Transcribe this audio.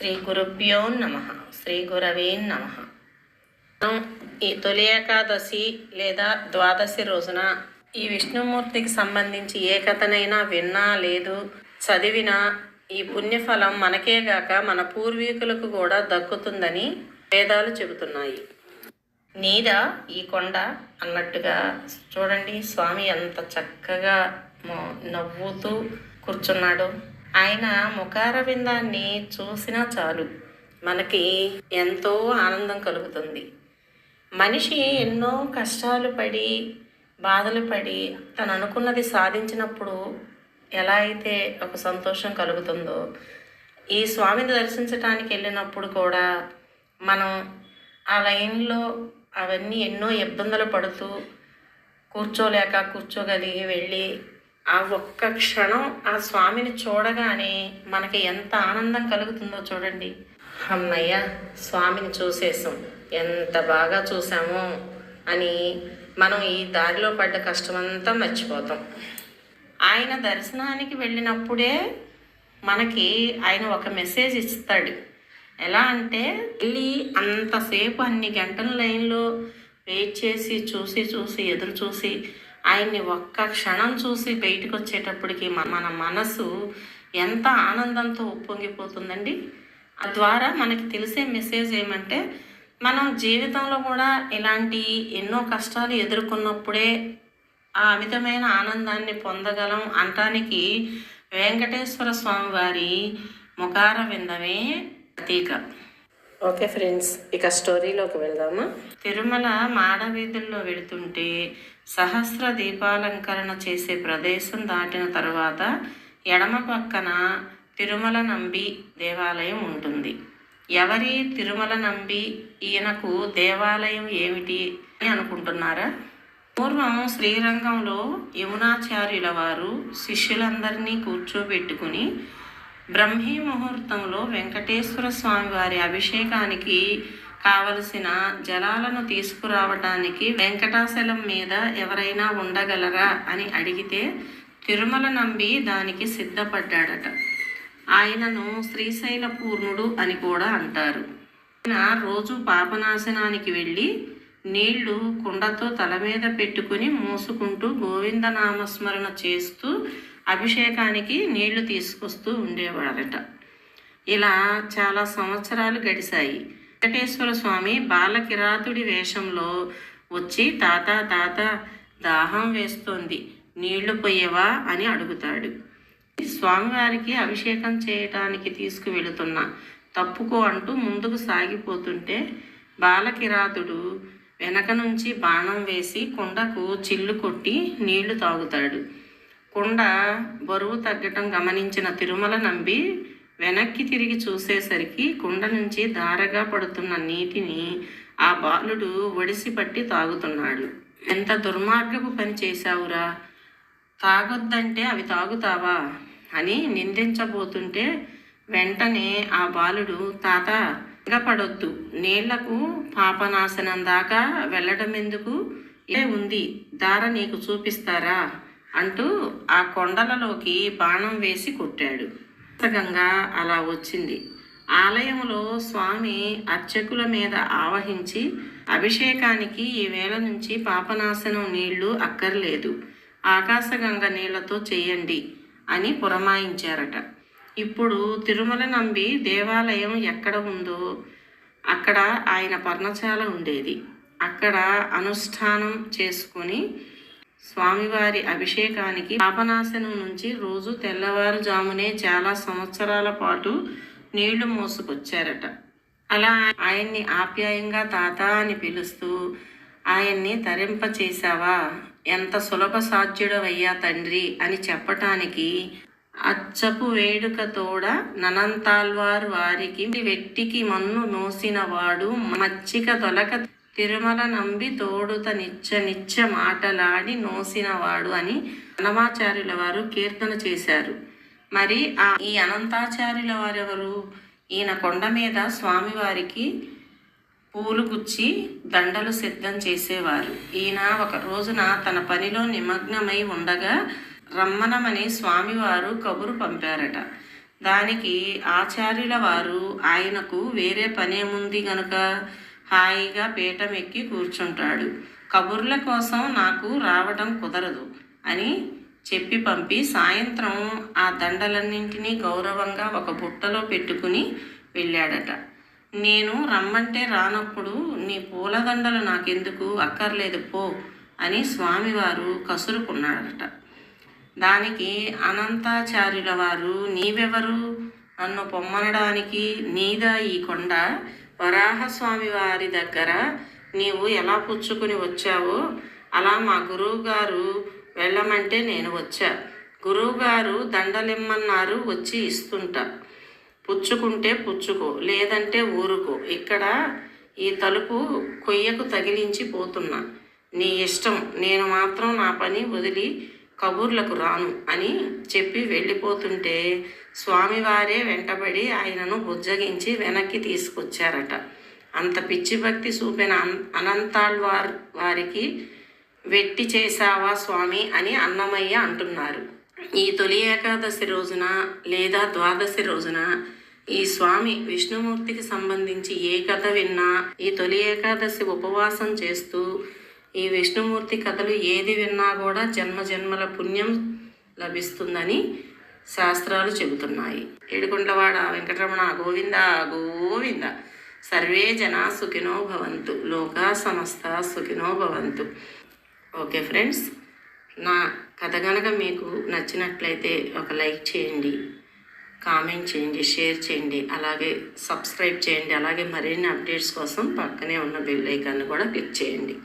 శ్రీ గురుభ్యో నమ శ్రీ గురవే నమ మనం ఈ తొలి ఏకాదశి లేదా ద్వాదశి రోజున ఈ విష్ణుమూర్తికి సంబంధించి ఏ కథనైనా విన్నా లేదు చదివినా ఈ పుణ్యఫలం మనకే గాక మన పూర్వీకులకు కూడా దక్కుతుందని వేదాలు చెబుతున్నాయి. నీదా ఈ కొండ అన్నట్టుగా చూడండి స్వామి ఎంత చక్కగా నవ్వుతూ కూర్చున్నాడు. ఆయన ముఖారవిందాన్ని చూసినా చాలు. మనకి ఎంతో ఆనందం కలుగుతుంది. మనిషి ఎన్నో కష్టాలు పడి బాధలు పడి తను అనుకున్నది సాధించినప్పుడు ఎలా అయితే ఒక సంతోషం కలుగుతుందో ఈ స్వామిని దర్శించడానికి వెళ్ళినప్పుడు కూడా మనం ఆ లైన్లో అవన్నీ ఎన్నో ఇబ్బందులు పడుతూ కూర్చోలేక కూర్చోగలిగి వెళ్ళి ఆ ఒక్క క్షణం ఆ స్వామిని చూడగానే మనకి ఎంత ఆనందం కలుగుతుందో చూడండి. అమ్మయ్య స్వామిని చూసేసాం ఎంత బాగా చూసామో అని మనం ఈ దారిలో పడ్డ కష్టమంతా మర్చిపోతాం. ఆయన దర్శనానికి వెళ్ళినప్పుడే మనకి ఆయన ఒక మెసేజ్ ఇస్తాడు. ఎలా అంటే వెళ్ళి అంతసేపు అన్ని గంటల లైన్లో వెయిట్ చేసి చూసి చూసి ఎదురు చూసి ఆయన్ని ఒక్క క్షణం చూసి బయటకు వచ్చేటప్పటికి మన మనసు ఎంత ఆనందంతో ఉప్పొంగిపోతుందండి? ఆ ద్వారా మనకి తెలిసే మెసేజ్ ఏమంటే మనం జీవితంలో కూడా ఇలాంటి ఎన్నో కష్టాలు ఎదుర్కొన్నప్పుడే ఆ అమితమైన ఆనందాన్ని పొందగలం అంటానికి వెంకటేశ్వర స్వామి వారి ముఖార విందమే ప్రతీక. ఓకే ఫ్రెండ్స్ ఇక స్టోరీలోకి వెళ్దామా? తిరుమల మాడ వీధుల్లో వెళుతుంటే సహస్ర దీపాలంకరణ చేసే ప్రదేశం దాటిన తర్వాత ఎడమ పక్కన తిరుమల నంబి దేవాలయం ఉంటుంది. ఎవరి తిరుమల నంబి ఈయనకు దేవాలయం ఏమిటి అని అనుకుంటున్నారా? పూర్వం శ్రీరంగంలో యమునాచార్యుల వారు శిష్యులందరినీ కూర్చోబెట్టుకుని బ్రహ్మీ ముహూర్తంలో వెంకటేశ్వర స్వామి వారి అభిషేకానికి కావలసిన జలాలను తీసుకురావటానికి వెంకటాచలం మీద ఎవరైనా ఉండగలరా అని అడిగితే తిరుమల నంబి దానికి సిద్ధపడ్డాడట. ఆయనను శ్రీశైల పూర్ణుడు అని కూడా అంటారు. ఆయన రోజు పాపనాశనానికి వెళ్ళి నీళ్ళు కుండతో తల మీద పెట్టుకుని మూసుకుంటూ గోవిందనామస్మరణ చేస్తూ అభిషేకానికి నీళ్ళు తీసుకొస్తూ ఉండేవాడట. ఇలా చాలా సంవత్సరాలు గడిచాయి వెంకటేశ్వర స్వామి బాలకిరాతుడి వేషంలో వచ్చి తాత తాత దాహం వేస్తోంది నీళ్ళు పోయేవా? అని అడుగుతాడు. స్వామివారికి అభిషేకం చేయటానికి తీసుకువెళుతున్న తప్పుకో అంటూ ముందుకు సాగిపోతుంటే బాలకిరాతుడు వెనక నుంచి బాణం వేసి కుండకు చిల్లు కొట్టి నీళ్ళు తాగుతాడు. కుండ బరువు తగ్గటం గమనించిన తిరుమల నంబి వెనక్కి తిరిగి చూసేసరికి కుండ నుంచి ధారగా పడుతున్న నీటిని ఆ బాలుడు ఒడిసి పట్టి తాగుతున్నాడు. ఎంత దుర్మార్గపు పని చేశావురా. తాగొద్దంటే అవి తాగుతావా? అని నిందించబోతుంటే వెంటనే ఆ బాలుడు తాత పడొద్దు నీళ్ళకు పాపనాశనం దాకా వెళ్ళడం ఎందుకు ఏ ఉంది. దార నీకు చూపిస్తారా? అంటూ ఆ కొండలలోకి బాణం వేసి కొట్టాడు. గంగా అలా వచ్చింది. ఆలయంలో స్వామి అర్చకుల మీద ఆవహించి అభిషేకానికి ఈ వేళ నుంచి పాపనాశనం నీళ్ళు అక్కర్లేదు. ఆకాశగంగ నీళ్ళతో చేయండి అని పురమాయించారట. ఇప్పుడు తిరుమల నంబి దేవాలయం ఎక్కడ ఉందో అక్కడ ఆయన పర్ణశాల ఉండేది. అక్కడ అనుష్ఠానం చేసుకుని స్వామివారి అభిషేకానికి పాపనాశనం నుంచి రోజు తెల్లవారుజామునే చాలా సంవత్సరాల పాటు నీళ్ళు మోసుకొచ్చారట. అలా ఆయన్ని ఆప్యాయంగా తాత అని పిలుస్తూ ఆయన్ని తరింప చేశావా ఎంత సులభ సాధ్యుడవయ్యా తండ్రి అని చెప్పటానికి అచ్చపు వేడుక తోడ ననంతాల్వార్ వారికి వెట్టికి మన్ను నోసినవాడు మచ్చిక దొలక తిరుమల నంబి తోడుత నిచ్చ నిచ్చ మాటలాడి నోసినవాడు అని అనమాచార్యుల వారు కీర్తన చేశారు. మరి ఆ ఈ అనంతాచార్యుల వారెవరు? ఈయన కొండ మీద స్వామివారికి పూలు గుచ్చి దండలు సిద్ధం చేసేవారు. ఈయన ఒక రోజున తన పనిలో నిమగ్నమై ఉండగా రమ్మనమని స్వామివారు కబురు పంపారట. దానికి ఆచార్యుల వారు ఆయనకు వేరే పనేముంది గనుక? హాయిగా పీఠం ఎక్కి కూర్చుంటాడు. కబుర్ల కోసం నాకు రావడం కుదరదు అని చెప్పి పంపి సాయంత్రం ఆ దండలన్నింటినీ గౌరవంగా ఒక బుట్టలో పెట్టుకుని వెళ్ళాడట. నేను రమ్మంటే రానప్పుడు నీ పూలదండలు నాకెందుకు? అక్కర్లేదు పో అని స్వామివారు కసురుకున్నాడట. దానికి అనంతాచార్యుల వారు నీవెవరు? నన్ను పొమ్మనడానికి నీదా ఈ కొండ? వరాహస్వామి వారి దగ్గర నీవు ఎలా పుచ్చుకుని వచ్చావో అలా మా గురువుగారు వెళ్ళమంటే నేను వచ్చా. గురువుగారు దండలిమ్మన్నారు వచ్చి ఇస్తుంటా. పుచ్చుకుంటే పుచ్చుకో లేదంటే ఊరుకో. ఇక్కడ ఈ తలుపు కొయ్యకు తగిలించి పోతున్నా. నీ ఇష్టం నేను మాత్రం నా పని వదిలి కబుర్లకు రాను అని చెప్పి వెళ్ళిపోతుంటే స్వామివారే వెంటబడి ఆయనను బుజ్జగించి వెనక్కి తీసుకొచ్చారట. అంత పిచ్చి భక్తి చూపిన అన్- అనంతాళ్వార్ వారికి వెట్టి చేశావా స్వామి అని అన్నమయ్య అంటున్నారు. ఈ తొలి ఏకాదశి రోజున లేదా ద్వాదశి రోజున ఈ స్వామి విష్ణుమూర్తికి సంబంధించి ఏ కథ విన్నా ఈ తొలి ఏకాదశి ఉపవాసం చేస్తూ ఈ విష్ణుమూర్తి కథలు ఏది విన్నా కూడా జన్మ జన్మల పుణ్యం లభిస్తుందని శాస్త్రాలు చెబుతున్నాయి. ఏడుకొండలవాడ వెంకటరమణ గోవింద గోవింద. సర్వే జనా సుఖినో భవంతు. లోకా సమస్త సుఖినో భవంతు. ఓకే ఫ్రెండ్స్ నా కథ కనుక మీకు నచ్చినట్లయితే ఒక లైక్ చేయండి కామెంట్ చేయండి షేర్ చేయండి అలాగే సబ్స్క్రైబ్ చేయండి అలాగే మరిన్ని అప్డేట్స్ కోసం పక్కనే ఉన్న బెల్ ఐకాన్ని కూడా క్లిక్ చేయండి.